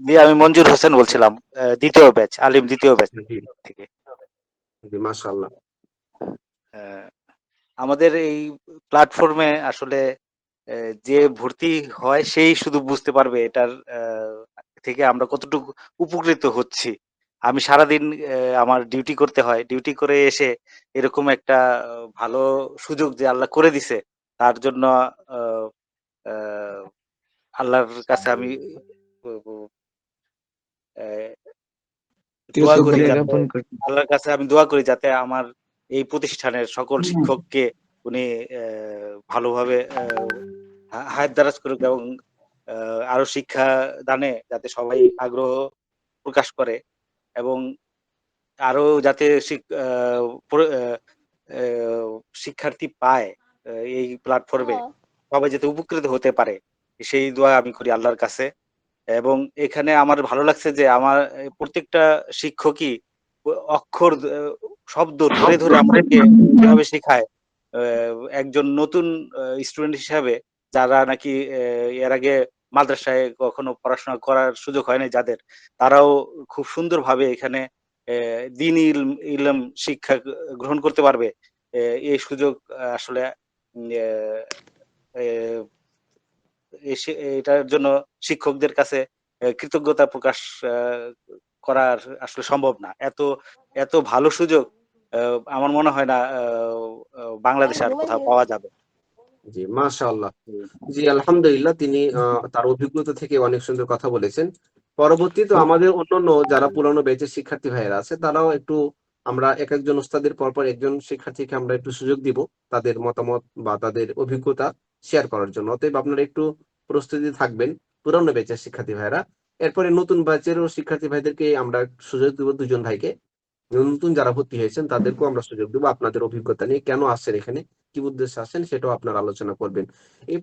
জি, আমি মঞ্জুর হোসেন বলছিলাম। দ্বিতীয় ২য় ব্যাচ, আলিম ২য় ব্যাচ থেকে। জি, মাশাআল্লাহ। আমাদের এই প্ল্যাটফর্মে আসলে যে ভর্তি হয় সেই শুধু বুঝতে পারবে এটার থেকে আমরা কতটুকু উপকৃত হচ্ছি। আমি সারাদিন আমার ডিউটি করতে হয়। ডিউটি করে এসে এরকম একটা ভালো সুযোগ যে আল্লাহ করে দিছে তার জন্য আল্লাহর কাছে আমি দোয়া করি। আল্লাহর কাছে আমি দোয়া করি যাতে আমার এই প্রতিষ্ঠানের সকল শিক্ষককে উনি ভালোভাবে অ্যা হা হায়াত দারাজ করুক এবং আরও শিক্ষা দানে যাতে সবাই আগ্রহ প্রকাশ করে এবং আরও যাতে শিক্ষার্থী পায় এই প্ল্যাটফর্মে সবাই যাতে উপকৃত হতে পারে। সেই দোয়া আমি করি আল্লাহর কাছে। এবং এখানে আমার ভালো লাগছে যে আমার প্রত্যেকটা শিক্ষকই অক্ষর শব্দ ধরে, ধরে আমাদেরকে যেভাবে শেখায় একজন নতুন স্টুডেন্ট হিসাবে যারা নাকি এর আগে মাদ্রাসায় কখনো পড়াশোনা করার সুযোগ হয় নাই যাদের, তারাও খুব সুন্দরভাবে এখানে এ দ্বীন ইলম ইলম শিক্ষা গ্রহণ করতে পারবে। এই সুযোগ আসলে এটার জন্য শিক্ষকদের কাছে কৃতজ্ঞতা প্রকাশ করার আসলে সম্ভব না। এত, এত ভালো সুযোগ আমার মনে হয় না বাংলাদেশে আর কোথাও পাওয়া যাবে। জি, মাশাআল্লাহ। জি, আলহামদুলিল্লাহ তিনি তার অভিজ্ঞতা থেকে অনেক সুন্দর কথা বলেছেন। পরবর্তীতে আমাদের অন্যান্য যারা পুরানো ব্যাচের শিক্ষার্থী ভাইয়েরা আছে তারাও একটু আমরা একেকজন ওস্তাদের পরপর একজন শিক্ষার্থীকে আমরা একটু সুযোগ দিব তাদের মতামত বা তাদের অভিজ্ঞতা শেয়ার করার জন্য। অতএব আপনারা একটু প্রস্তুতি থাকবেন পুরানো ব্যাচের শিক্ষার্থী ভাইরা এরপরে নতুন ব্যাচেরও শিক্ষার্থী ভাইদেরকে আমরা সুযোগ দিব দুজন ভাইকে। নতুন যারা ভর্তি হয়েছেন তাদেরকেও আমরা সুযোগ দিব আপনাদের অভিজ্ঞতা নিয়ে কেন আসছেন এখানে, কি উদ্দেশ্যে আসছেন সেটাও আপনারা আলোচনা করবেন।